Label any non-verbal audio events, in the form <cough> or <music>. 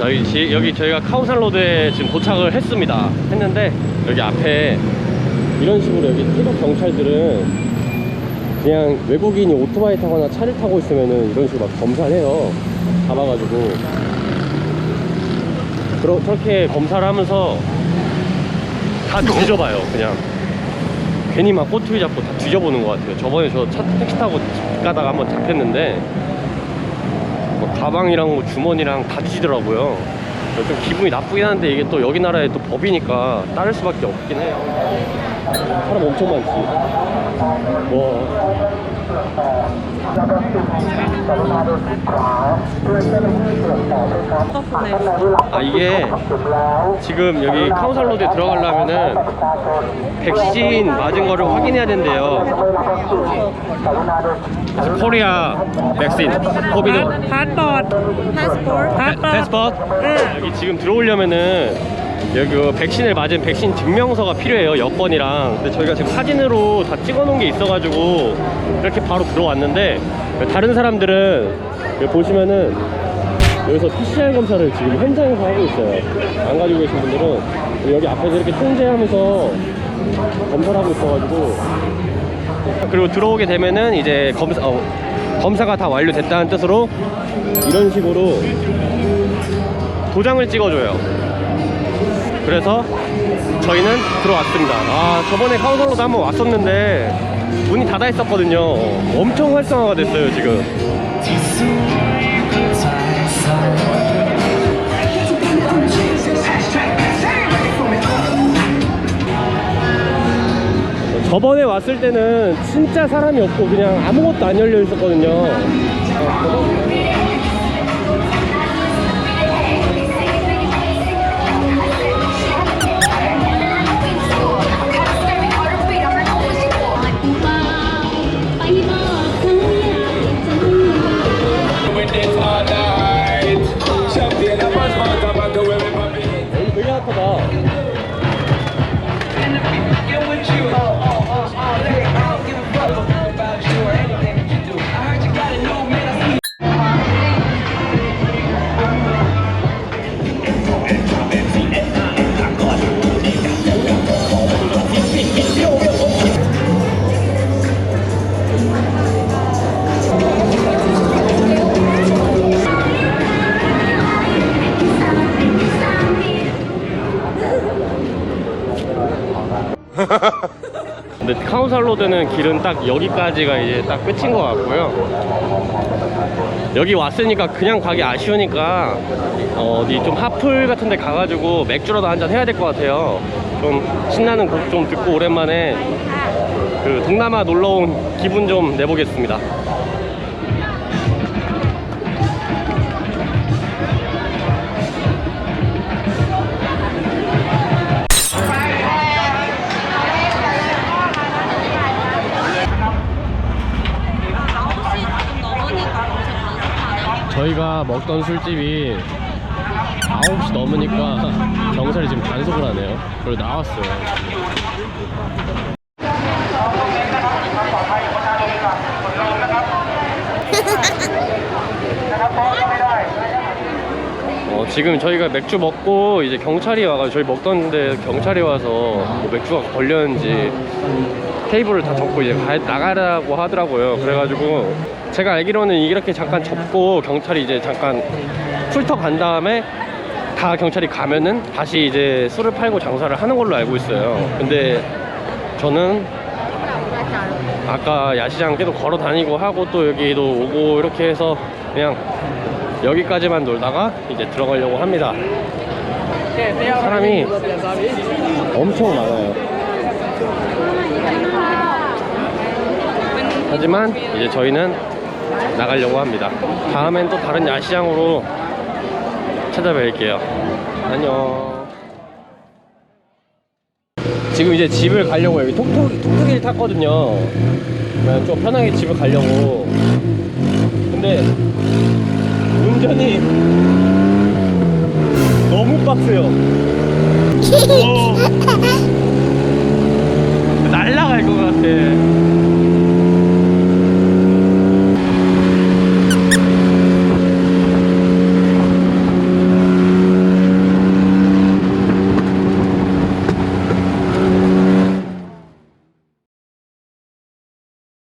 여기, 지, 여기 저희가 카오산로드에 지금 도착을 했습니다. 했는데 여기 앞에 이런 식으로 여기 태국 경찰들은 그냥 외국인이 오토바이 타거나 차를 타고 있으면은 이런 식으로 막 검사를 해요. 잡아가지고. 그렇게 검사를 하면서 다 뒤져봐요, 그냥. 괜히 막 꼬투리 잡고 다 뒤져보는 것 같아요. 저번에 저 차, 택시 타고 집 가다가 한번 잡혔는데, 뭐 가방이랑 뭐 주머니랑 다 뒤지더라고요. 좀 기분이 나쁘긴 한데 이게 또 여기 나라의 또 법이니까 따를 수밖에 없긴 해요. 사람 엄청 많지. 와. 아 이게 지금 여기 카운살로드에 들어가려면은 백신 맞은 거를 확인해야 된대요. 그래서 코리아 백신 코비드. 파스포트 파스포트 패스포트 여기 지금 들어오려면은 여기 그 백신을 맞은 백신 증명서가 필요해요 여권이랑. 근데 저희가 지금 사진으로 다 찍어 놓은 게 있어가지고 이렇게 바로 들어왔는데 다른 사람들은 여기 보시면은 여기서 PCR 검사를 지금 현장에서 하고 있어요. 안 가지고 계신 분들은 여기 앞에서 이렇게 통제하면서 검사를 하고 있어가지고. 그리고 들어오게 되면은 이제 검사 어, 검사가 다 완료됐다는 뜻으로 이런 식으로 도장을 찍어줘요. 그래서 저희는 들어왔습니다. 아 저번에 카운터로도 한번 왔었는데 문이 닫아 있었거든요. 엄청 활성화가 됐어요 지금. 저번에 왔을 때는 진짜 사람이 없고 그냥 아무것도 안 열려 있었거든요. 근데 카운살로드는 길은 딱 여기까지가 이제 딱 끝인 것 같고요. 여기 왔으니까 그냥 가기 아쉬우니까 어, 어디 좀 하플 같은 데 가가지고 맥주라도 한 잔 해야 될 것 같아요. 좀 신나는 곡 좀 듣고 오랜만에 그 동남아 놀러 온 기분 좀 내보겠습니다. 저희가 먹던 술집이 9시 넘으니까 경찰이 지금 단속을 하네요. 그리고 나왔어요. <laughs> 어, 지금 저희가 맥주 먹고 이제 경찰이 와가지고 저희 먹던 데 경찰이 와서 뭐 맥주가 걸렸는지 테이블을 다 접고 이제 가- 나가라고 하더라고요. 그래가지고 제가 알기로는 이렇게 잠깐 접고 경찰이 이제 잠깐 훑어 간 다음에 다 경찰이 가면은 다시 이제 술을 팔고 장사를 하는 걸로 알고 있어요. 근데 저는 아까 야시장 계속 걸어 다니고 하고 또 여기도 오고 이렇게 해서 그냥 여기까지만 놀다가 이제 들어가려고 합니다. 사람이 엄청 많아요. 하지만 이제 저희는 나가려고 합니다. 다음엔 또 다른 야시장으로 찾아뵐게요. 안녕. 지금 이제 집을 가려고 여기 톡톡, 톡톡이를 탔거든요. 그냥 좀 편하게 집을 가려고. 근데 운전이 너무 빡세요. <laughs>